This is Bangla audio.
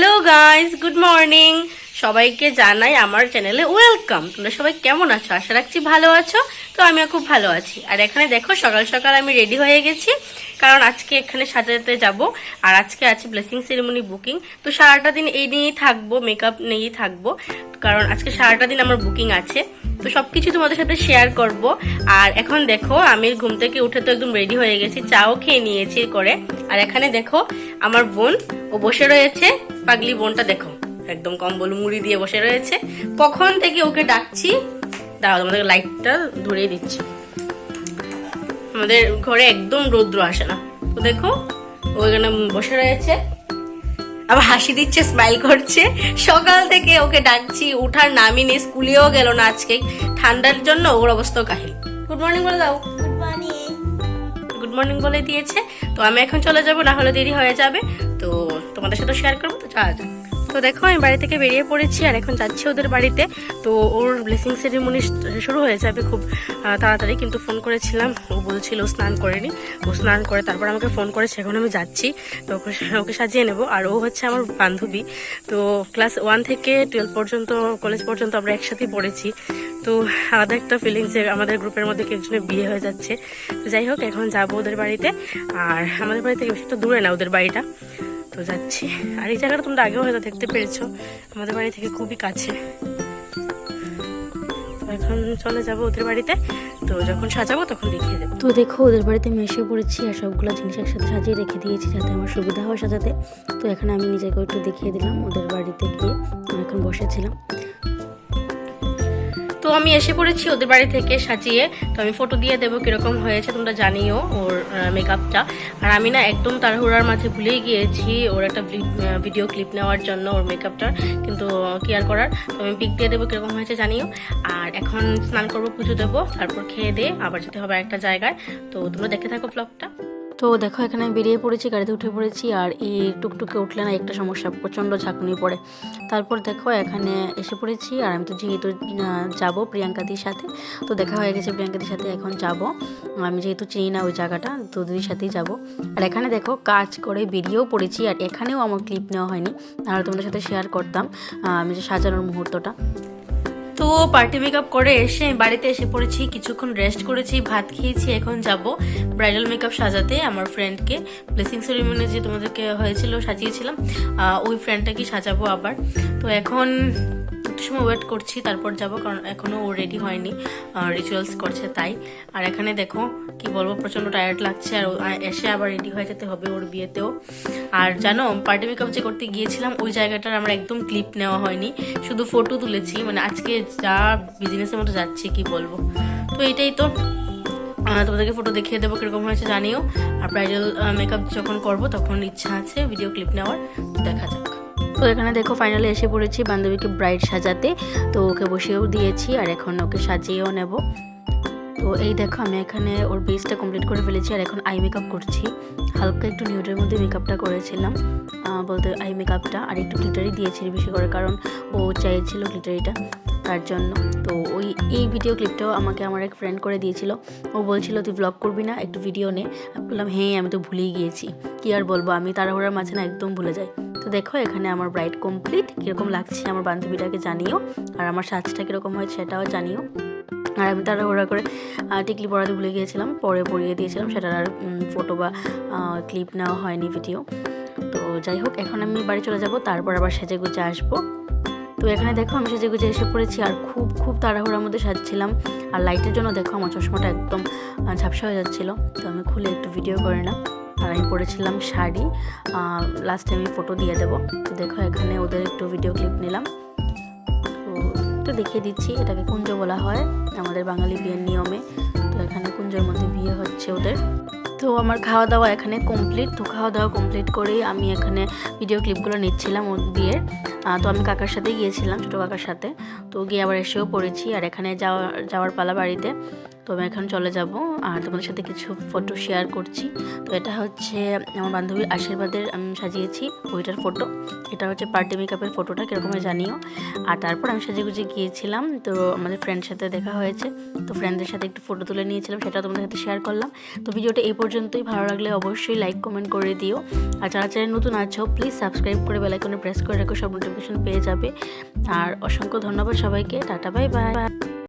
হ্যালো গাইস গুড মর্নিং সবাইকে জানাই আমার চ্যানেলে ওয়েলকাম তোমরা সবাই কেমন আছো? আশা রাখছি ভালো আছো। তো আমিও খুব ভালো আছি। আর এখানে দেখো, সকাল সকাল আমি রেডি হয়ে গেছি। কারণ আজকে এখানে সাজাতে যাব। আর আজকে আছে ব্লেসিং সেরেমনি বুকিং তো সারাটা দিন এই নিয়েই থাকব মেকআপ নিয়েই থাকব। কারণ আজকে সারাটা দিন আমার বুকিং আছে। তো সবকিছু তোমাদের সাথে শেয়ার করব। আর এখন দেখো আমি ঘুম থেকে উঠে তো একদম রেডি হয়ে গেছি, চাও খেয়ে নিয়েছি করে। আর এখানে দেখো, আমার বোন, ও বসে রয়েছে। পাগলি বোনটা দেখো, একদম কম্বল মুড়ি দিয়ে বসে রয়েছে। কখন থেকে ওকে ডাকছি? দাঁড়াও তোমাদের লাইটটা ধরিয়ে দিচ্ছি। আমাদের ঘরে একদম রৌদ্র আসে না। তো দেখো, ও এখানে বসে রয়েছে। আবার হাসি দিচ্ছে স্মাইল করছে। সকাল থেকে ওকে ডাকছি উঠার নামই নেই স্কুলেও গেল না আজকে। ঠান্ডার জন্য ওর অবস্থা কাহিল। গুড মর্নিং বলে দাও। গুড মর্নিং গুড মর্নিং বলে দিয়েছে। তো আমি এখন চলে যাব না হলে দেরি হয়ে যাবে। তো তোমাদের সাথে শেয়ার করব তো যাওয়া যাক। তো দেখো, আমি বাড়ি থেকে বেরিয়ে পড়েছি আর এখন যাচ্ছি ওদের বাড়িতে। তো ওর ব্লেসিং সেরিমনি শুরু হয়ে যাবে খুব তাড়াতাড়ি কিন্তু ফোন করেছিলাম। ও বলছিল স্নান করেনি ও স্নান করে তারপর আমাকে ফোন করেছে, এখন আমি যাচ্ছি। তো ওকে ওকে সাজিয়ে নেব। আর ও হচ্ছে আমার বান্ধবী। তো ক্লাস ওয়ান থেকে টুয়েলভ পর্যন্ত কলেজ পর্যন্ত আমরা একসাথেই পড়েছি। তো আলাদা একটা ফিলিংস যে আমাদের গ্রুপের মধ্যে কেউ একজনের বিয়ে হয়ে যাচ্ছে। যাই হোক, এখন যাব ওদের বাড়িতে। আর আমাদের বাড়ি থেকে বেশি দূরে না ওদের বাড়িটা। তো যাচ্ছি। আর এই জায়গাটা তোমরা আগেও হয়তো দেখতে পেরেছ। আমাদের বাড়ি থেকে খুবই কাছে। এখন চলে যাব ওদের বাড়িতে। তো যখন সাজাবো তখন দেখিয়ে দেবো। তো দেখো, ওদের বাড়িতে আমি পড়েছি আর সবগুলো জিনিস একসাথে সাজিয়ে রেখে দিয়েছি যাতে আমার সুবিধা হয় সাজাতে। তো এখানে আমি নিজেকে একটু দেখিয়ে দিলাম ওদের বাড়িতে গিয়ে। এখন বসেছিলাম তো আমি এসে পড়েছি ওদের বাড়ি থেকে সাজিয়ে। তো আমি ফটো দিয়ে দেবো কীরকম হয়েছে, তোমরা জানিও ওর মেকআপটা আর আমি না একদম তাড়াহুড়ার মাঝে ভুলেই গিয়েছি ওর একটা ভিডিও ক্লিপ নেওয়ার জন্য ওর মেকআপটার কিন্তু কি আর করার। তো আমি পিক দিয়ে দেবো কীরকম হয়েছে জানিও। আর এখন স্নান করব, পুজো দেবো, তারপর খেয়ে দিয়ে আবার যেতে হবে একটা জায়গায়। তো তোমরা দেখে থাকো ব্লগটা তো দেখো, এখানে বেরিয়ে পড়েছি, গাড়িতে উঠে পড়েছি, আর এই টুকটুকে উঠলে না একটা সমস্যা, প্রচণ্ড ঝাঁকুনি পড়ে। তারপর দেখো, এখানে এসে পড়েছি, আর আমি তো যেহেতু যাব প্রিয়াঙ্কাদির সাথে, তো দেখা হয়ে গেছে প্রিয়াঙ্কাদির সাথে এখন যাব। আমি যেহেতু চিনি না ওই জায়গাটা, তো দুদির সাথেই যাব। আর এখানে দেখো, কাজ করে বেরিয়েও পড়েছি, আর এখানেও আমার ক্লিপ নেওয়া হয়নি আর তোমাদের সাথে শেয়ার করতাম আমি যে সাজানোর মুহূর্তটা। তো পার্টি মেকআপ করে এসে বাড়িতে এসে পড়েছি, কিছুক্ষণ রেস্ট করেছি, ভাত খেয়েছি, এখন যাব ব্রাইডাল মেকআপ সাজাতে আমার ফ্রেন্ডকে ব্লেসিং সেরিমনি যে তোমাদেরকে হয়েছিল, সাজিয়েছিলাম ওই ফ্রেন্ডটাকে সাজাবো আবার। তো এখন একটু সময় ওয়েট করছি, তারপর যাব কারণ এখনও ও রেডি হয়নি রিচুয়ালস করছে তাই। আর এখানে দেখো কি বলব প্রচণ্ড টায়ার্ড লাগছে আর এসে আবার রেডি হয়ে যেতে হবে ওর বিয়েতেও। আর জানো পার্টি মেকআপ যে করতে গিয়েছিলাম, ওই জায়গাটার আমার একদম ক্লিপ নেওয়া হয়নি, শুধু ফটো তুলেছি মানে আজকে যা বিজনেসের মতো যাচ্ছে, কি বলব। তো এটাই তো। তোমাদেরকে ফটো দেখিয়ে দেবো কীরকম হয়েছে, জানিও। আর ব্রাইডাল মেকআপ যখন করব, তখন ইচ্ছা আছে ভিডিও ক্লিপ নেওয়ার, দেখা যাক। তো এখানে দেখো ফাইনালি এসে পড়েছি বান্ধবীকে ব্রাইট সাজাতে। তো ওকে বসিয়েও দিয়েছি আর এখন ওকে সাজিয়েও নেব। তো এই দেখো আমি এখানে ওর বেসটা কমপ্লিট করে ফেলেছি আর এখন আই মেকআপ করছি। হালকা একটু নিউডের মধ্যে মেকআপটা করেছিলাম। বলতে আই মেকআপটা আর একটু গ্লিটারি দিয়েছি বেশি করে, কারণ ও চাইছিল গ্লিটারিটা তার জন্য। তো ওই, এই ভিডিও ক্লিপটাও আমাকে আমার এক ফ্রেন্ড করে দিয়েছিল। ও বলছিল, তুই ব্লগ করবি না? একটু ভিডিও নে। আমি বললাম হ্যাঁ আমি তো ভুলেই গিয়েছি। কি আর বলব? আমি তাড়াহুড়ার মাঝে না একদম ভুলে যাই। তো দেখো, এখানে আমার ব্রাইড কমপ্লিট কীরকম লাগছে আমার বান্ধবীটাকে জানিও। আর আমার সাজটা কীরকম হয়েছে সেটাও জানিও। আর আমি তাড়াহুড়া করে টিকলি পড়াতে ভুলে গিয়েছিলাম। পরে পরিয়ে দিয়েছিলাম। সেটার আর ফটো বা ক্লিপ নেওয়া হয়নি ভিডিও তো যাই হোক, এখন আমি বাড়ি চলে যাব। তারপর আবার সেজে গুজে আসব। তো এখানে দেখো আমি সেজে গুজে এসে পড়েছি আর খুব খুব তাড়াহুড়ার মধ্যে সাজছিলাম। আর লাইটের জন্য দেখো আমার চশমাটা একদম ঝাপসা হয়ে যাচ্ছিল। তো আমি খুলে একটু ভিডিও করে না আর আমি পরেছিলাম শাড়ি। লাস্টে আমি ফটো দিয়ে দেবো। তো দেখো এখানে ওদের একটু ভিডিও ক্লিপ নিলাম। তো একটু দেখিয়ে দিচ্ছি এটাকে কুঞ্জ বলা হয় আমাদের বাঙালি বিয়ের নিয়মে। তো এখানে কুঞ্জের মধ্যে বিয়ে হচ্ছে ওদের। তো আমার খাওয়া দাওয়া এখানে কমপ্লিট তো খাওয়া দাওয়া কমপ্লিট করেই আমি এখানে ভিডিও ক্লিপগুলো নিচ্ছিলাম ওর দিয়ে। তো আমি কাকার সাথে গিয়েছিলাম, ছোটো কাকার সাথে। তো গিয়ে আবার এসেও পড়েছি। আর এখানে যাওয়া, যাওয়ার পালা বাড়িতে। তো আমি এখন চলে যাব আর তোমাদের সাথে কিছু ফটো শেয়ার করছি। তো এটা হচ্ছে আমার বান্ধবীর আশীর্বাদের আমি সাজিয়েছি বইটার ফটো এটা হচ্ছে পার্টি মেকআপের ফটোটা কীরকম জানিও। আর তারপর আমি সাজে গুজে গিয়েছিলাম, তো আমাদের ফ্রেন্ডের সাথে দেখা হয়েছে। তো ফ্রেন্ডদের সাথে একটু ফটো তুলে নিয়েছিলাম সেটা তোমাদের সাথে শেয়ার করলাম। তো ভিডিওটা এই পর্যন্তই, ভালো লাগলে অবশ্যই লাইক কমেন্ট করে দিও। আর যারা চ্যানেল নতুন আছো প্লিজ সাবস্ক্রাইব করে বেলাইকনে প্রেস করে রাখো, সব নোটিফিকেশন পেয়ে যাবে। আর অসংখ্য ধন্যবাদ সবাইকে, টাটা বাই বাই